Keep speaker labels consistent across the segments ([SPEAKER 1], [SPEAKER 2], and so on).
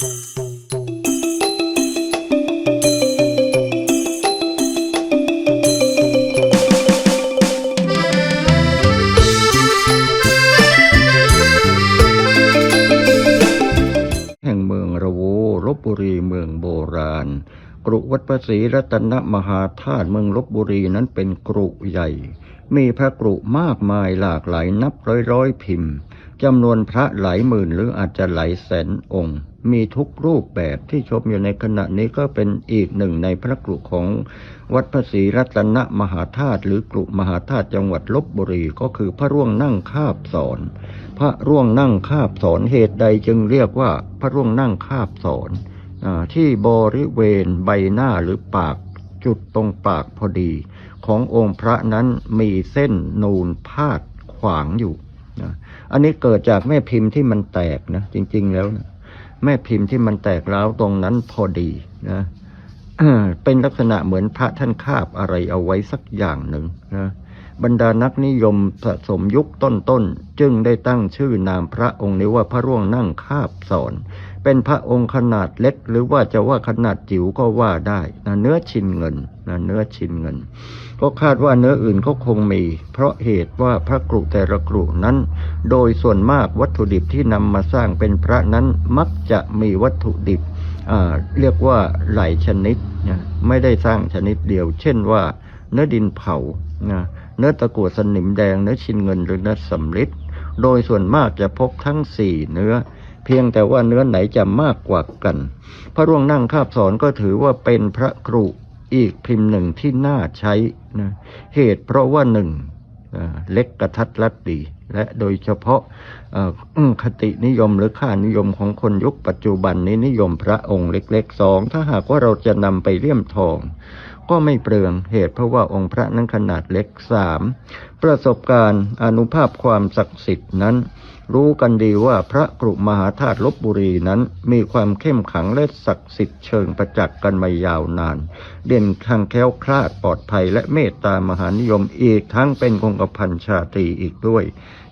[SPEAKER 1] บบุรีเมืองโบราณ กรุวัดประศรีรัตนมหาธาตุเมืองลบบุรีนั้นเป็นกรุใหญ่ มีพระกรุมากมายหลากหลายนับร้อยร้อยๆพิมพ์จำนวนพระหลายหมื่นหรืออาจจะหลายแสนองค์ มีทุกรูปแบบที่ชมอยู่ในขณะนี้ก็เป็นอีกหนึ่งในพระกรุของวัดพระศรีรัตนมหาธาตุหรือกรุมหาธาตุจังหวัดลบบุรีก็คือพระร่วงนั่งคาบสอน พระร่วงนั่งคาบสอนเหตุใดจึงเรียกว่าพระร่วงนั่งคาบสอนอที่บริเวณใบหน้าหรือปากจุดตรงปากพอดี ขององค์พระนั้นมีเส้นนูนพาดขวางอยู่นะอันนี้เกิดจากแม่พิมพ์ที่มันแตกนะจริง ๆ แล้วนะ แม่พิมพ์ที่มันแตกร้าวตรงนั้นพอดีนะเป็นลักษณะเหมือนพระท่านคาบอะไรเอาไว้สักอย่างหนึ่งนะ บรรดานักนิยมสะสมยุคต้นๆ จึงได้ตั้งชื่อนามพระองค์นี้ว่าพระร่วงนั่งคาบสอน เป็นพระองค์ขนาดเล็ก หรือว่าจะว่าขนาดจิ๋วก็ว่าได้นะเนื้อชินเงินนะเนื้อชินเงิน ก็คาดว่าเนื้ออื่นเขาคงมี เพราะเหตุว่าพระกรุแต่ละกรุนั้น โดยส่วนมากวัตถุดิบที่นำมาสร้างเป็นพระนั้นมักจะมีวัตถุดิบเรียกว่าหลายชนิดนะไม่ได้สร้างชนิดเดียว เช่นว่าเนื้อดินเผานะ เนื้อตะกั่วสนิมแดงเนื้อชินเงินหรือเนื้อสำริดโดยส่วนมากจะพบทั้งสี่เนื้อ เพียงแต่ว่าเนื้อไหนจะมากกว่ากัน พระร่วงนั่งคาบสอนก็ถือว่าเป็นพระกรุอีกพิมพ์หนึ่งที่น่าใช้นะเหตุเพราะว่าหนึ่งเล็กกระทัดรัดดี และโดยเฉพาะอืมคตินิยมหรือค่านิยมของคนยุคปัจจุบันนี้นิยมพระองค์เล็กๆสองถ้าหากว่าเราจะนำไปเลี่ยมทอง ก็ไม่เปลืองเหตุเพราะว่าองค์พระนั้นขนาดเล็กสามประสบการณ์อนุภาพความศักดิ์สิทธิ์นั้น รู้กันดีว่าพระกรุมหาธาตุลบบุรีนั้นมีความเข้มขังและศักดิ์สิทธิ์เชิงประจักษ์กันมายาวนาน เด่นทางแค้วคลาดปลอดภัยและเมตตามหานิยมอีกทั้งเป็นคงกระพันชาตรีอีกด้วย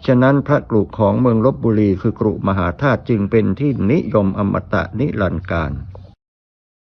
[SPEAKER 1] ฉะนั้นพระกรุของเมืองลบบุรีคือกรุมหาธาตุจึงเป็นที่นิยมอมตะนิรันดร์การ